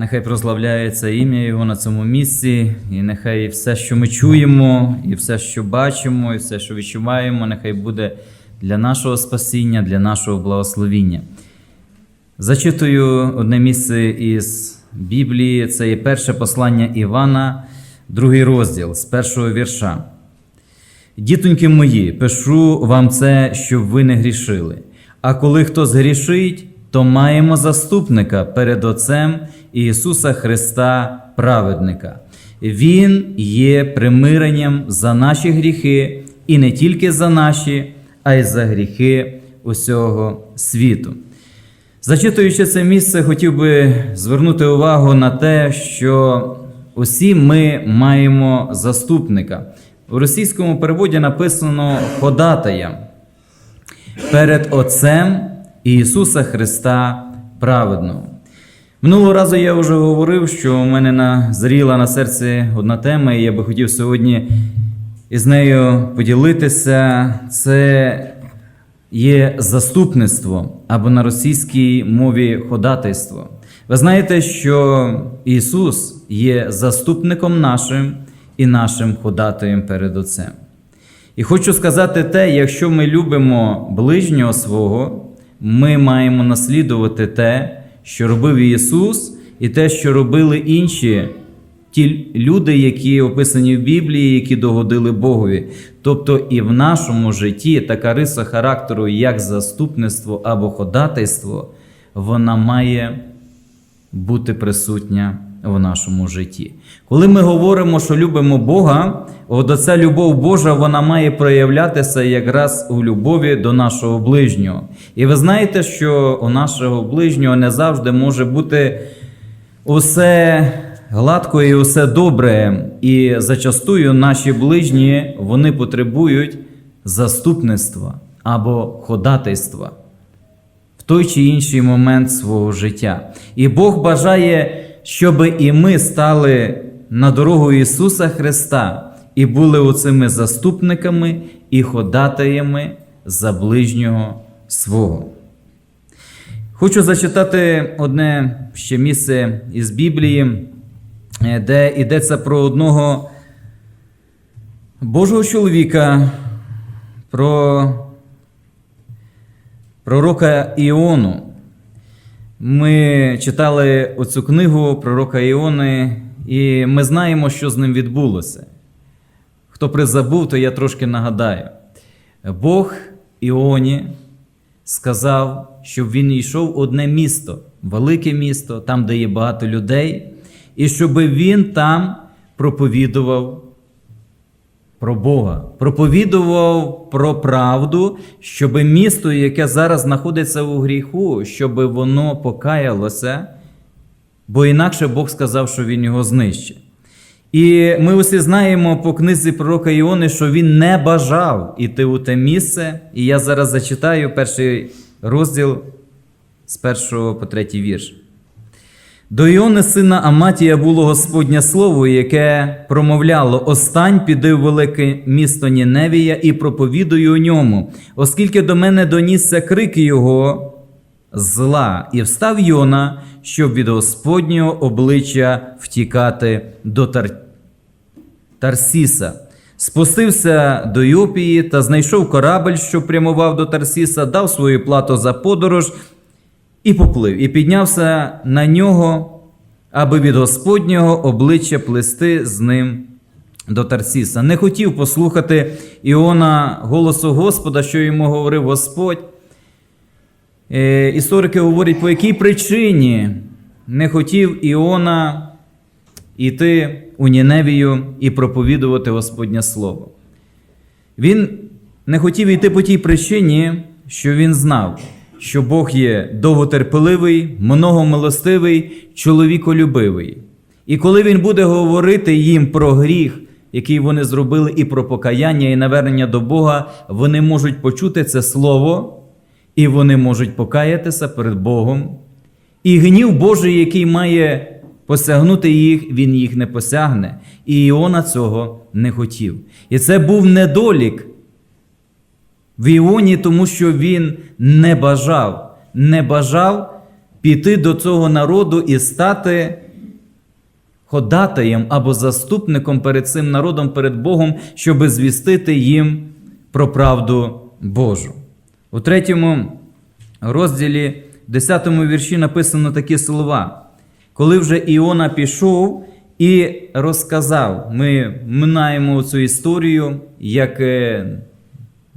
Нехай прославляється ім'я Його на цьому місці, і нехай все, що ми чуємо, і все, що бачимо, і все, що відчуваємо, нехай буде для нашого спасіння, для нашого благословіння. Зачитую одне місце із Біблії, це є перше послання Івана, другий розділ з першого вірша. Дітоньки мої, пишу вам це, щоб ви не грішили. А коли хто згрішить, то маємо заступника перед Отцем Ісуса Христа, праведника. Він є примиренням за наші гріхи, і не тільки за наші, а й за гріхи усього світу. Зачитуючи це місце, хотів би звернути увагу на те, що усі ми маємо заступника. У російському переводі написано ходатая перед Отцем Ісуса Христа Праведного. Минулого разу я вже говорив, що у мене назріла на серці одна тема, і я би хотів сьогодні із нею поділитися. Це є заступництво або на російській мові ходатайство. Ви знаєте, що Ісус є заступником нашим і нашим ходатаєм перед Отцем. І хочу сказати те, якщо ми любимо ближнього свого, ми маємо наслідувати те, що робив Ісус, і те, що робили інші ті люди, які описані в Біблії, які догодили Богові. Тобто і в нашому житті така риса характеру, як заступництво або ходатайство, вона має бути присутня в нашому житті. Коли ми говоримо, що любимо Бога, от ця любов Божа вона має проявлятися якраз у любові до нашого ближнього. І ви знаєте, що у нашого ближнього не завжди може бути усе гладко і усе добре. І зачастую наші ближні вони потребують заступництва або ходатайства в той чи інший момент свого життя. І Бог бажає, щоб і ми стали на дорогу Ісуса Христа і були оцими заступниками і ходатаями за ближнього свого. Хочу зачитати одне ще місце із Біблії, е, де йдеться про одного Божого чоловіка, про пророка Іону. Ми читали оцю книгу пророка Іони, і ми знаємо, що з ним відбулося. Хто призабув, то я трошки нагадаю. Бог Іоні сказав, щоб він йшов одне місто, велике місто, там, де є багато людей, і щоб він там проповідував про Бога, проповідував про правду, щоб місто, яке зараз знаходиться у гріху, щоб воно покаялося, бо інакше Бог сказав, що він його знищить. І ми усі знаємо по книзі пророка Іони, що він не бажав іти у те місце. І я зараз зачитаю перший розділ з першого по третій вірш. До Іони сина Аматія було Господнє слово, яке промовляло: Остань, піди в велике місто Ніневія і проповідуй у ньому, оскільки до мене донісся крик його зла, і встав Йона, щоб від Господнього обличчя втікати до Тар... Тарсіса. Спустився до Йопії та знайшов корабель, що прямував до Тарсіса, дав свою плату за подорож і поплив, і піднявся на нього, аби від Господнього обличчя плести з ним до Тарсіса. Не хотів послухати Іона голосу Господа, що йому говорив Господь. Е, Історики говорять, по якій причині не хотів Іона йти у Ніневію і проповідувати Господнє Слово. Він не хотів йти по тій причині, що він знав, що Бог є довготерпеливий, многомилостивий, чоловіколюбивий. І коли він буде говорити їм про гріх, який вони зробили, і про покаяння і навернення до Бога, вони можуть почути це слово, і вони можуть покаятися перед Богом. І гнів Божий, який має посягнути їх, він їх не посягне. І Іона цього не хотів. І це був недолік в Іоні, тому що він не бажав, не бажав піти до цього народу і стати ходатаєм або заступником перед цим народом, перед Богом, щоби звістити їм про правду Божу. У третьому розділі, 10 вірші написано такі слова. Коли вже Іона пішов і розказав, ми минаємо цю історію, як е,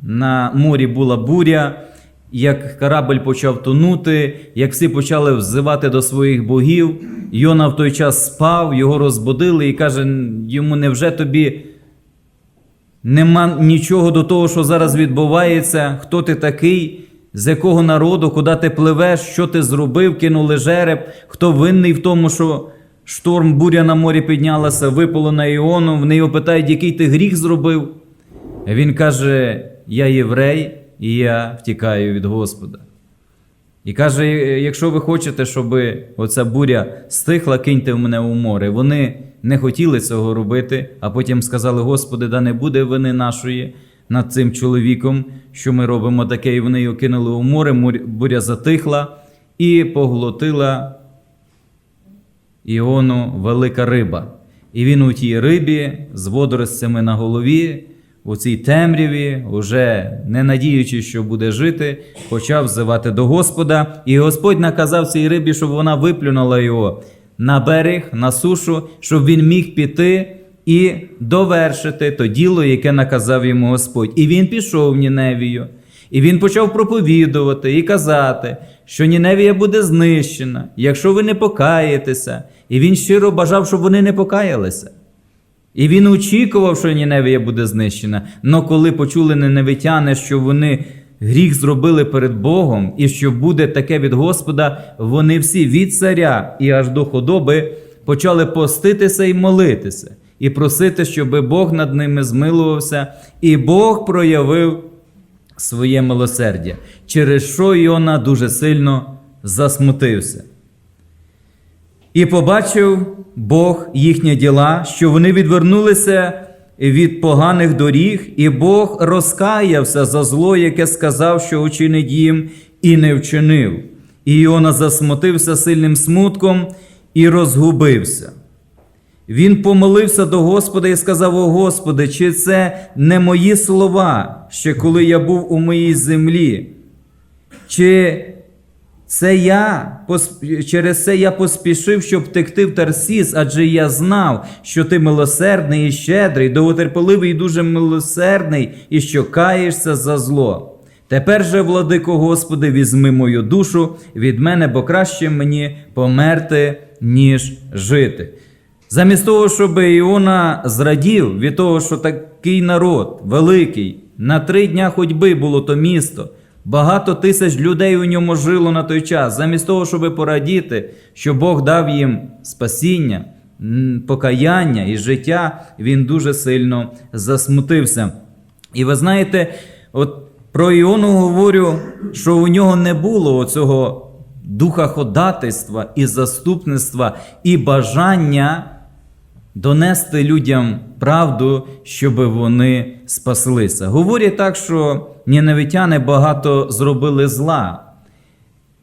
на морі була буря, як корабль почав тонути, як всі почали взивати до своїх богів. Йона в той час спав, його розбудили і каже йому: невже тобі нема нічого до того, що зараз відбувається? Хто ти такий? З якого народу, куди ти пливеш, що ти зробив, кинули жереб, хто винний в тому, що шторм буря на морі піднялася, випало на Іону, вони його питають, який ти гріх зробив. Він каже: Я єврей, і я втікаю від Господа. І каже: якщо ви хочете, щоб оця буря стихла, киньте в мене у море. Вони не хотіли цього робити, а потім сказали: Господи, да не буде вини нашої над цим чоловіком, що ми робимо таке, і вони його кинули у море, буря затихла і поглотила Іону велика риба. І він у тій рибі з водоростями на голові, у цій темряві, уже не надіючи, що буде жити, почав взивати до Господа. І Господь наказав цій рибі, щоб вона виплюнула його на берег, на сушу, щоб він міг піти і довершити то діло, яке наказав йому Господь. І він пішов Ніневію. І він почав проповідувати і казати, що Ніневія буде знищена, якщо ви не покаєтеся. І він щиро бажав, щоб вони не покаялися. І він очікував, що Ніневія буде знищена. Но коли почули неневитяни, що вони гріх зробили перед Богом, і що буде таке від Господа, вони всі від царя і аж до худоби почали поститися і молитися, і просити, щоб Бог над ними змилувався, і Бог проявив своє милосердя, через що Йона дуже сильно засмутився. І побачив Бог їхні діла, що вони відвернулися від поганих доріг, і Бог розкаявся за зло, яке сказав, що учинить їм, і не вчинив. І Іона засмутився сильним смутком і розгубився. Він помолився до Господа і сказав: О Господи, чи це не мої слова, ще коли я був у моїй землі? Чи це я через це я поспішив, щоб втекти в Тарсіс, адже я знав, що ти милосердний і щедрий, довготерпеливий і дуже милосердний, і що каєшся за зло. Тепер же, владико Господи, візьми мою душу від мене, бо краще мені померти, ніж жити. Замість того, щоб Іона зрадів від того, що такий народ великий, на три дня ходьби було то місто, багато тисяч людей у ньому жило на той час, замість того, щоб порадіти, що Бог дав їм спасіння, покаяння і життя, він дуже сильно засмутився. І ви знаєте, от про Іону говорю, що у нього не було цього духа ходатайства і заступництва, і бажання донести людям правду, щоб вони спаслися. Говорять так, що ніневитяни багато зробили зла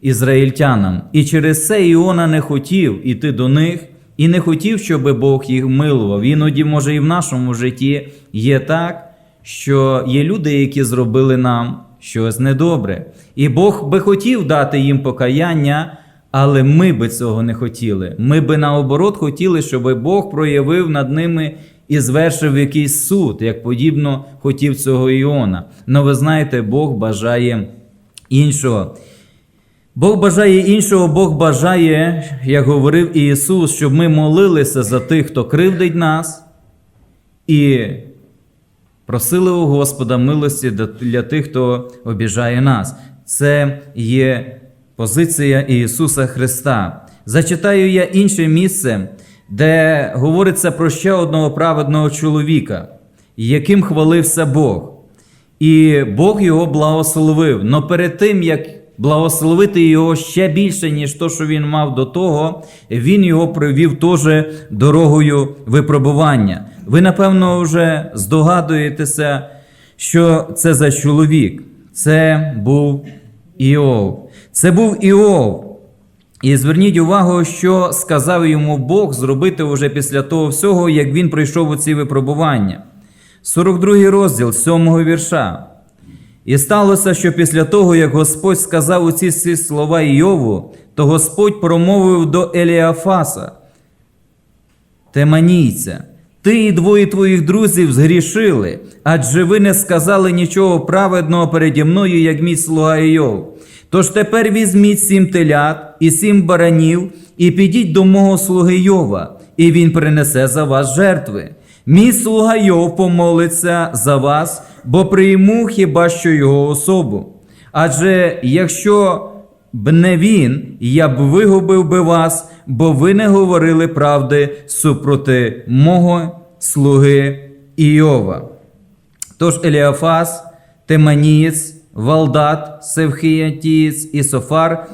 ізраїльтянам, і через це Іона не хотів іти до них. І не хотів, щоб Бог їх милував. Іноді, може, і в нашому житті є так, що є люди, які зробили нам щось недобре. І Бог би хотів дати їм покаяння, але ми би цього не хотіли. Ми би наоборот хотіли, щоб Бог проявив над ними і звершив якийсь суд, як подібно хотів цього Іона. Но ви знаєте, Бог бажає іншого. Бог бажає іншого, Бог бажає, як говорив Ісус, щоб ми молилися за тих, хто кривдить нас, і просили у Господа милості для тих, хто обіжає нас. Це є позиція Ісуса Христа. Зачитаю я інше місце, де говориться про ще одного праведного чоловіка, яким хвалився Бог. І Бог його благословив. Но перед тим, як благословити його ще більше, ніж то, що він мав до того, він його привів теж дорогою випробування. Ви, напевно, вже здогадуєтеся, що це за чоловік. Це був Іов. Це був Іов. І зверніть увагу, що сказав йому Бог зробити уже після того всього, як він пройшов ці випробування. 42 розділ 7 вірша. І сталося, що після того, як Господь сказав у ці слова Йову, то Господь промовив до Еліафаса, Теманійця, ти і двоє твоїх друзів згрішили, адже ви не сказали нічого праведного переді мною, як мій слуга Йов. Тож тепер візьміть сім телят і сім баранів, і підіть до мого слуги Йова, і він принесе за вас жертви. Мій слуга Йов помолиться за вас, бо прийму хіба що його особу. Адже якщо б не він, я б вигубив би вас, бо ви не говорили правди супроти мого слуги Іова. Тож Еліафас, Теманієць, Валдат, Севхіятієць і Софар,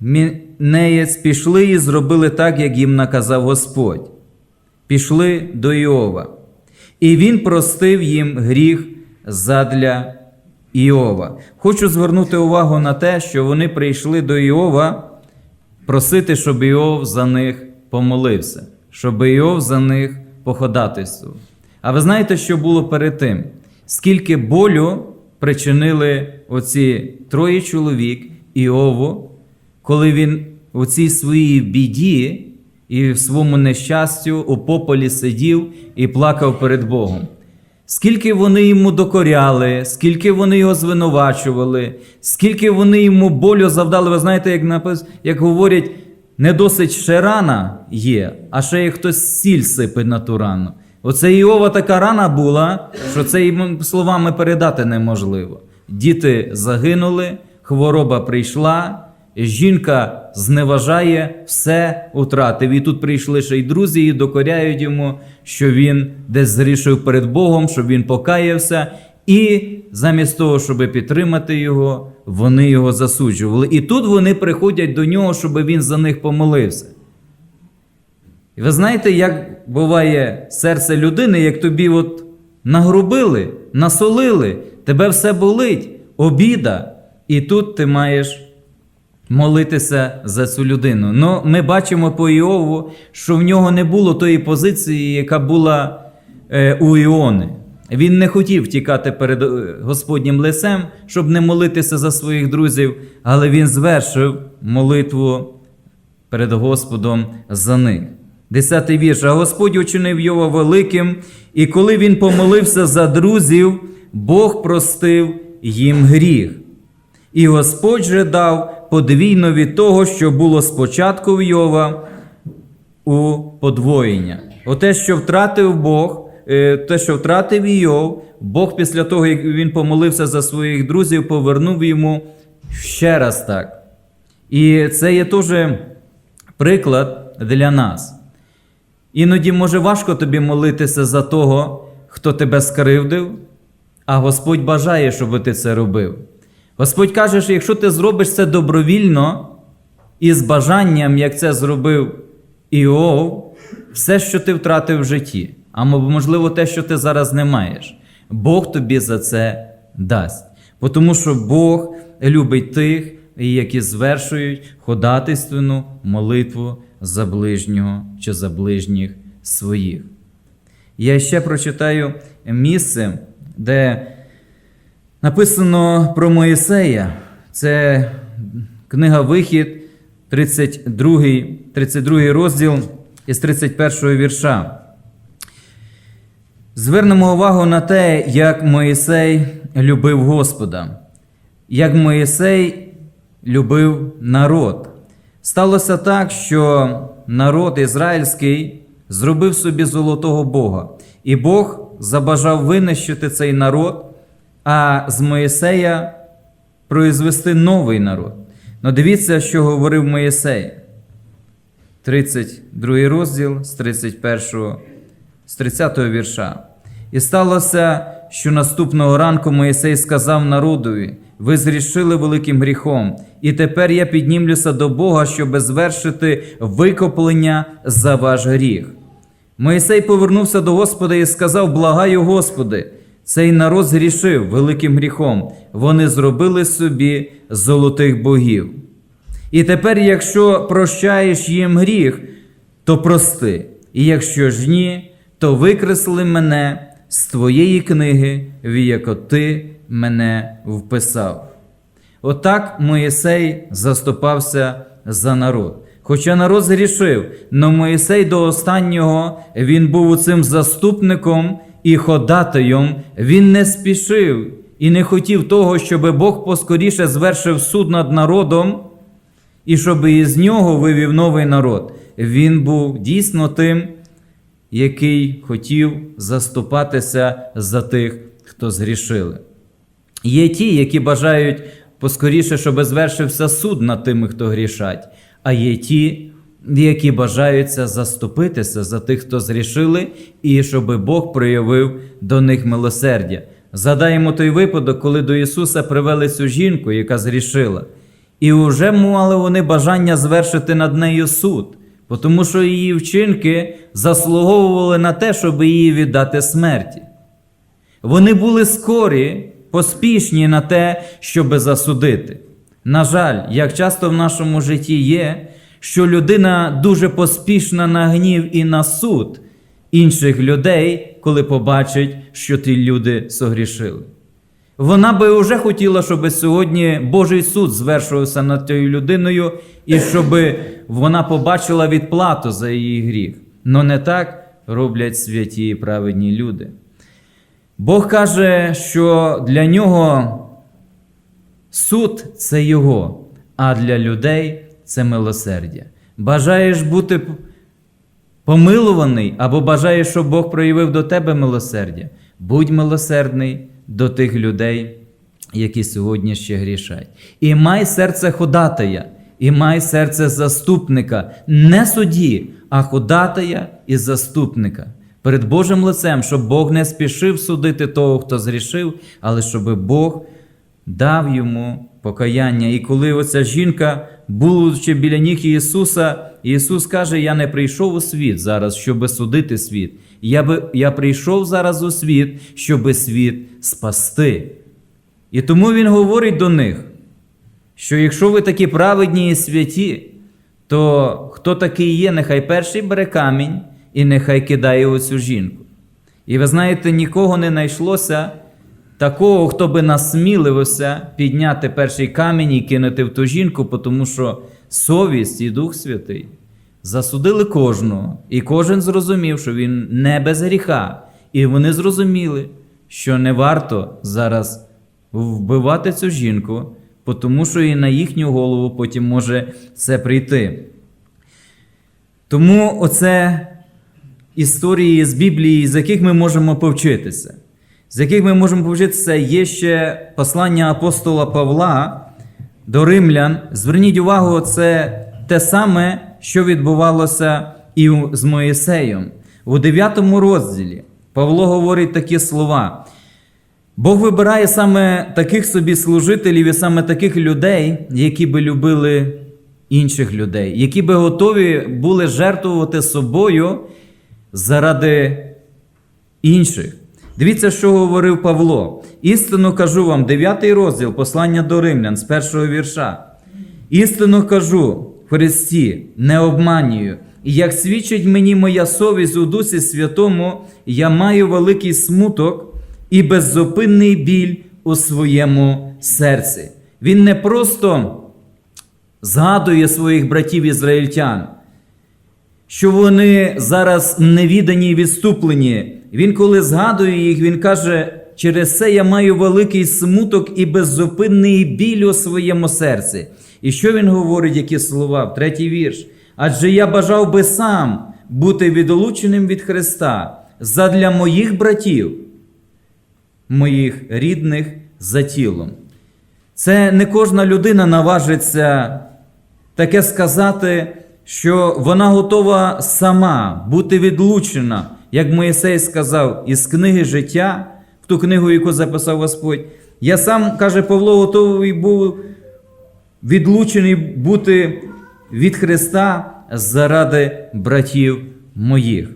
Мінеєць пішли і зробили так, як їм наказав Господь. Пішли до Іова. І він простив їм гріх задля Іова. Хочу звернути увагу на те, що вони прийшли до Іова просити, щоб Іов за них помолився, щоб Іов за них походатайствував. А ви знаєте, що було перед тим? Скільки болю причинили оці троє чоловік Іову, коли він у цій своїй біді і в своєму нещастю у пополі сидів і плакав перед Богом. Скільки вони йому докоряли, скільки вони його звинувачували, скільки вони йому болю завдали. Ви знаєте, як напис, як говорять, не досить ще рана є, а ще як хтось сіль сипить на ту рану. Оце Іова така рана була, що це їм словами передати неможливо. Діти загинули, хвороба прийшла, жінка зневажає, все утратив. І тут прийшли ще й друзі і докоряють йому, що він десь зрішив перед Богом, щоб він покаявся. І замість того, щоб підтримати його, вони його засуджували. І тут вони приходять до нього, щоб він за них помолився. І ви знаєте, як буває серце людини, як тобі от нагрубили, насолили, тебе все болить, обіда, і тут ти маєш молитися за цю людину. Ну, ми бачимо по Іову, що в нього не було тої позиції, яка була е, у Іони. Він не хотів тікати перед е, Господнім лицем, щоб не молитися за своїх друзів, але він звершив молитву перед Господом за них. Десятий вірш. А Господь учинив його великим, і коли він помолився за друзів, Бог простив їм гріх. І Господь же дав подвійно від того, що було спочатку в Йова у подвоєння. Оте, що втратив Бог, е, те, що втратив Йов, Бог після того, як він помолився за своїх друзів, повернув йому ще раз так. І це є теж приклад для нас. Іноді може важко тобі молитися за того, хто тебе скривдив, а Господь бажає, щоб ти це робив. Господь каже, що якщо ти зробиш це добровільно і з бажанням, як це зробив Іов, все, що ти втратив в житті, а можливо, те, що ти зараз не маєш, Бог тобі за це дасть. Тому що Бог любить тих, які звершують ходатайственну молитву за ближнього чи за ближніх своїх. Я ще прочитаю місце, де написано про Моїсея. Це книга Вихід, 32, 32 розділ із 31 вірша. Звернемо увагу на те, як Моїсей любив Господа, як Моїсей любив народ. Сталося так, що народ ізраїльський зробив собі золотого Бога, і Бог забажав винищити цей народ, а з Моїсея произвести новий народ. Ну дивіться, що говорив Моїсей. 32 розділ з 31, з 30 вірша. І сталося, що наступного ранку Моїсей сказав народові: ви зрішили великим гріхом, і тепер я піднімлюся до Бога, щоб звершити викоплення за ваш гріх. Моїсей повернувся до Господа і сказав: Благаю, Господи, цей народ зрішив великим гріхом, вони зробили собі золотих богів. І тепер, якщо прощаєш їм гріх, то прости, і якщо ж ні, то викресли мене з твоєї книги, в яку ти мене вписав. Отак Моїсей заступався за народ. Хоча народ згрішив, но Моїсей до останнього він був цим заступником і ходатаєм, він не спішив і не хотів того, щоб Бог поскоріше звершив суд над народом, і щоб із нього вивів новий народ. Він був дійсно тим, який хотів заступатися за тих, хто згрішили. Є ті, які бажають поскоріше, щоб звершився суд над тими, хто грішать, а є ті, які бажаються заступитися за тих, хто згрішили, і щоб Бог проявив до них милосердя. Задаємо той випадок, коли до Ісуса привели цю жінку, яка згрішила, і вже мали вони бажання звершити над нею суд, тому що її вчинки заслуговували на те, щоб її віддати смерті. Вони були скорі, поспішні на те, щоби засудити. На жаль, як часто в нашому житті є, що людина дуже поспішна на гнів і на суд інших людей, коли побачить, що ті люди согрішили. Вона би вже хотіла, щоб сьогодні Божий суд звершувався над тією людиною, і щоб вона побачила відплату за її гріх. Но не так роблять святі і праведні люди. Бог каже, що для нього суд це його, а для людей це милосердя. Бажаєш бути помилуваний або бажаєш, щоб Бог проявив до тебе милосердя. Будь милосердний до тих людей, які сьогодні ще грішать. І май серце ходатая, і май серце заступника, не судді, а ходатая і заступника. Перед Божим лицем, щоб Бог не спішив судити того, хто зрішив, але щоб Бог дав йому покаяння. І коли оця жінка, будучи біля ніг Ісуса, Ісус каже: Я не прийшов у світ зараз, щоби судити світ. Я, би, я прийшов зараз у світ, щоби світ спасти. І тому Він говорить до них, що якщо ви такі праведні і святі, то хто такий є, нехай перший бере камінь і нехай кидає оцю жінку. І ви знаєте, нікого не знайшлося такого, хто би насмілився підняти перший камінь і кинути в ту жінку, тому що совість і Дух Святий засудили кожного, і кожен зрозумів, що він не без гріха. І вони зрозуміли, що не варто зараз вбивати цю жінку, тому що і на їхню голову потім може це прийти. Тому оце історії з Біблії, з яких ми можемо повчитися. З яких ми можемо повчитися, є ще послання апостола Павла до римлян. Зверніть увагу, це те саме, що відбувалося і з Моїсеєм. У 9 розділі Павло говорить такі слова. Бог вибирає саме таких собі служителів і саме таких людей, які би любили інших людей, які би готові були жертвувати собою заради інших. Дивіться, що говорив Павло. Істину кажу вам, 9 розділ послання до римлян з першого вірша. Істину кажу Христі, не обманюю. Як свідчить мені моя совість у Дусі Святому, я маю великий смуток і беззупинний біль у своєму серці. Він не просто згадує своїх братів ізраїльтян, що вони зараз невідані і відступлені. Він, коли згадує їх, він каже: через це я маю великий смуток і беззупинний біль у своєму серці. І що він говорить, які слова? В третій вірш. Адже я бажав би сам бути відлученим від Христа задля моїх братів, моїх рідних за тілом. Це не кожна людина наважиться таке сказати, що вона готова сама бути відлучена, як Моїсей сказав, із книги життя, в ту книгу, яку записав Господь. Я сам, каже Павло, готовий був відлучений бути від Христа заради братів моїх.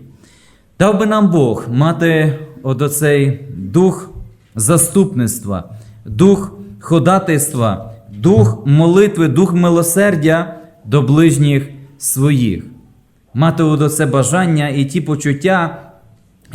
Дав би нам Бог мати оцей дух заступництва, дух ходатайства, дух молитви, дух милосердя до ближніх своїх, мати до це бажання і ті почуття,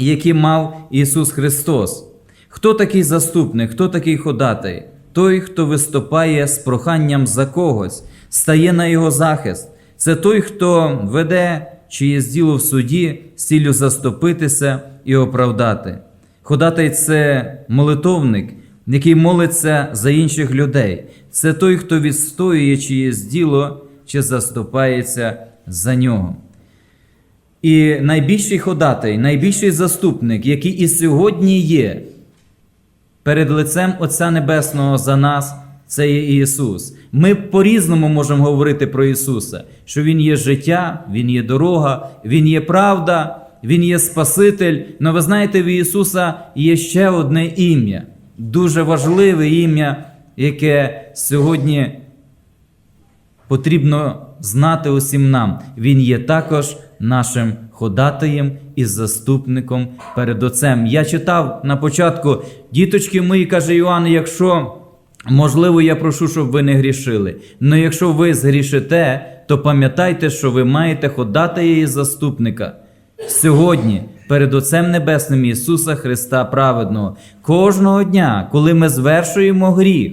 які мав Ісус Христос. Хто такий заступник, хто такий ходатай? Той, хто виступає з проханням за когось, стає на його захист. Це той, хто веде чиєсь діло в суді з ціллю заступитися і оправдати. Ходатай це молитовник, який молиться за інших людей. Це той, хто відстоює чиєсь діло чи заступається за нього. І найбільший ходатай, найбільший заступник, який і сьогодні є перед лицем Отця Небесного за нас, це є Ісус. Ми по-різному можемо говорити про Ісуса, що Він є життя, Він є дорога, Він є правда, Він є Спаситель. Но ви знаєте, в Ісуса є ще одне ім'я, дуже важливе ім'я, яке сьогодні потрібно знати усім нам. Він є також нашим ходатаєм і заступником перед Отцем. Я читав на початку, діточки мої, каже Іоанн, якщо можливо, я прошу, щоб ви не грішили. Но якщо ви згрішите, то пам'ятайте, що ви маєте ходатая і заступника. Сьогодні перед Отцем Небесним Ісуса Христа Праведного, кожного дня, коли ми звершуємо гріх,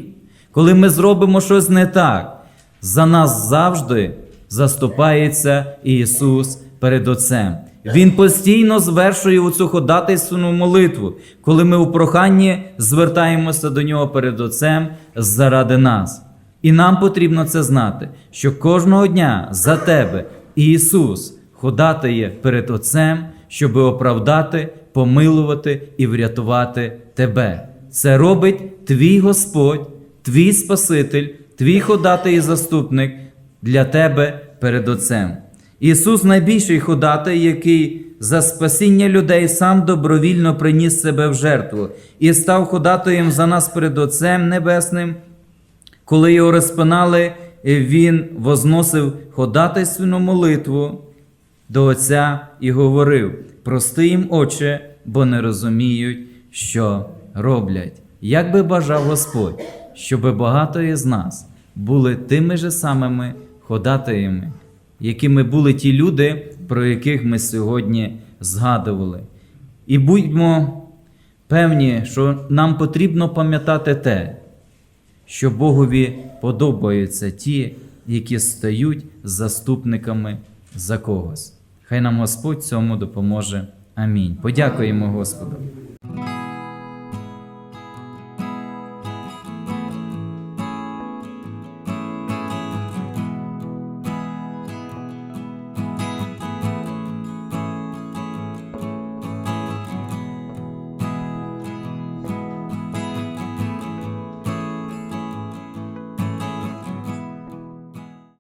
коли ми зробимо щось не так, за нас завжди заступається Ісус перед Отцем. Він постійно звершує оцю ходатайственну молитву, коли ми у проханні звертаємося до Нього перед Отцем заради нас. І нам потрібно це знати, що кожного дня за тебе Ісус ходатає перед Отцем, щоб оправдати, помилувати і врятувати тебе. Це робить твій Господь, твій Спаситель, твій ходатай і заступник для тебе перед Отцем. Ісус найбільший ходатай, який за спасіння людей сам добровільно приніс себе в жертву і став ходатаєм за нас перед Отцем Небесним. Коли його розпинали, він возносив ходатайственну молитву до Отця і говорив: Прости їм, Отче, бо не розуміють, що роблять. Як би бажав Господь, щоб багато із нас були тими же самими ходатаями, якими були ті люди, про яких ми сьогодні згадували. І будьмо певні, що нам потрібно пам'ятати те, що Богові подобаються ті, які стають заступниками за когось. Хай нам Господь цьому допоможе. Амінь. Подякуємо Господу.